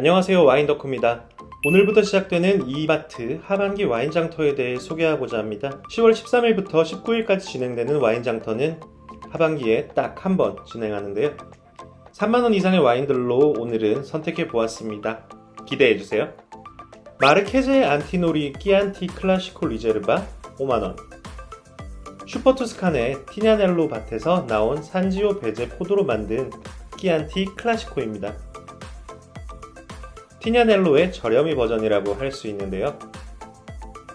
안녕하세요 와인 덕후입니다. 오늘부터 시작되는 이마트 하반기 와인 장터에 대해 소개하고자 합니다. 10월 13일부터 19일까지 진행되는 와인 장터는 하반기에 딱 한 번 진행하는데요. 3만원 이상의 와인들로 오늘은 선택해 보았습니다. 기대해 주세요. 마르케제 안티노리 끼안티 클라시코 리제르바 5만원 슈퍼투스칸의 티냐넬로 밭에서 나온 산지오 베제 포도로 만든 끼안티 클라시코입니다. 티냐넬로의 저렴이 버전이라고 할 수 있는데요.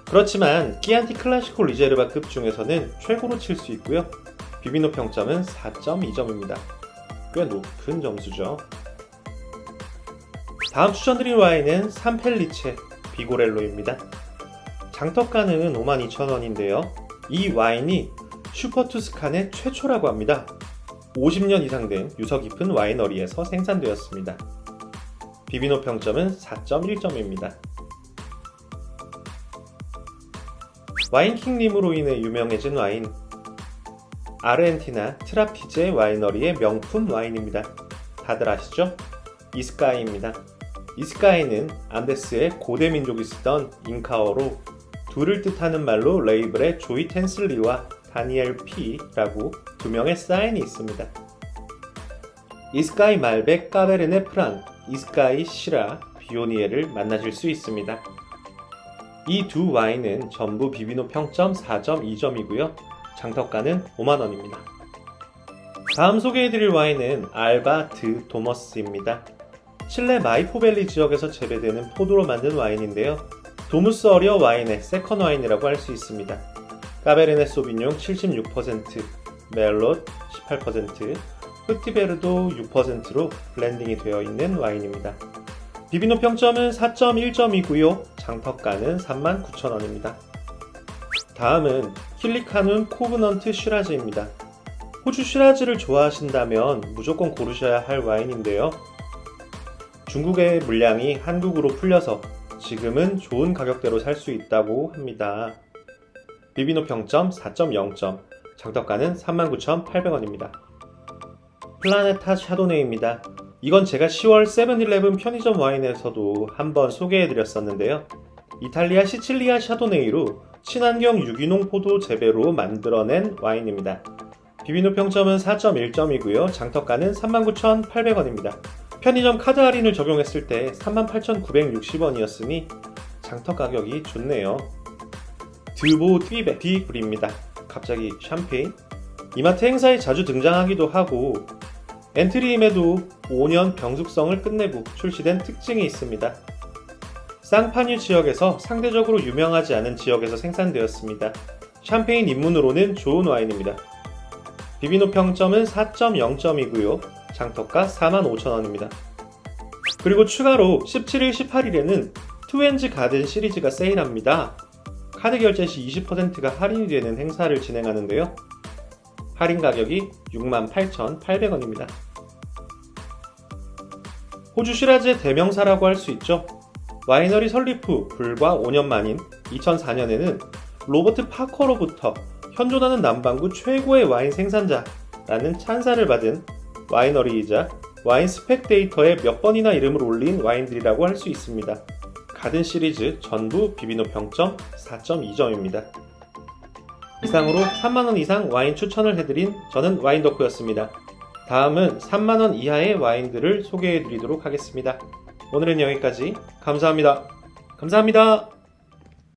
그렇지만 끼안티 클라시코 리제르바급 중에서는 최고로 칠 수 있고요. 비비노 평점은 4.2점입니다. 꽤 높은 점수죠. 다음 추천드릴 와인은 삼펠리체 비고렐로입니다. 장터가는 52,000원인데요. 이 와인이 슈퍼투스칸의 최초라고 합니다. 50년 이상 된 유서 깊은 와이너리에서 생산되었습니다. 비비노 평점은 4.1점입니다. 와인킹님으로 인해 유명해진 와인 아르헨티나 트라피제 와이너리의 명품 와인입니다. 다들 아시죠? 이스카이입니다. 이스카이는 안데스의 고대 민족이 쓰던 잉카어로 둘을 뜻하는 말로 레이블에 조이 텐슬리와 다니엘 P라고 두 명의 사인이 있습니다. 이스카이 말백 까베르네 프랑, 이스카이 시라 비오니에를 만나실 수 있습니다. 이 두 와인은 전부 비비노 평점 4.2점이고요. 장터가는 5만원입니다. 다음 소개해드릴 와인은 알바 드 도머스입니다. 칠레 마이포벨리 지역에서 재배되는 포도로 만든 와인인데요. 도무스 어리어 와인의 세컨 와인이라고 할 수 있습니다. 까베르네 소비뇽 76%, 멜롯 18%, 흐티베르도 6%로 블렌딩이 되어 있는 와인입니다. 비비노 평점은 4.1점이고요. 장터가는 39,000원입니다. 다음은 킬리카눈 코브넌트 슈라즈입니다. 호주 슈라즈를 좋아하신다면 무조건 고르셔야 할 와인인데요. 중국의 물량이 한국으로 풀려서 지금은 좋은 가격대로 살 수 있다고 합니다. 비비노 평점 4.0점, 장터가는 39,800원입니다. 플라네타 샤도네입니다. 이건 제가 10월 세븐일레븐 편의점 와인에서도 한번 소개해드렸었는데요. 이탈리아 시칠리아 샤도네이로 친환경 유기농 포도 재배로 만들어낸 와인입니다. 비비노 평점은 4.1점이고요. 장터가는 39,800원입니다. 편의점 카드 할인을 적용했을 때 38,960원이었으니 장터 가격이 좋네요. 드보 띠베 디불입니다. 갑자기 샴페인? 이마트 행사에 자주 등장하기도 하고 엔트리임에도 5년 병숙성을 끝내고 출시된 특징이 있습니다. 쌍파뉴 지역에서 상대적으로 유명하지 않은 지역에서 생산되었습니다. 샴페인 입문으로는 좋은 와인입니다. 비비노 평점은 4.0점이고요. 장터가 45,000원입니다. 그리고 추가로 17일, 18일에는 투엔즈 가든 시리즈가 세일합니다. 카드 결제 시 20%가 할인이 되는 행사를 진행하는데요. 할인 가격이 68,800원입니다. 호주 시라즈의 대명사라고 할 수 있죠. 와이너리 설립 후 불과 5년 만인 2004년에는 로버트 파커로부터 현존하는 남반구 최고의 와인 생산자라는 찬사를 받은 와이너리이자 와인 스펙 데이터에 몇 번이나 이름을 올린 와인들이라고 할 수 있습니다. 가든 시리즈 전부 비비노 평점 4.2점입니다. 이상으로 3만원 이상 와인 추천을 해드린 저는 와인 덕후였습니다. 다음은 3만원 이하의 와인들을 소개해 드리도록 하겠습니다. 오늘은 여기까지 감사합니다. 감사합니다.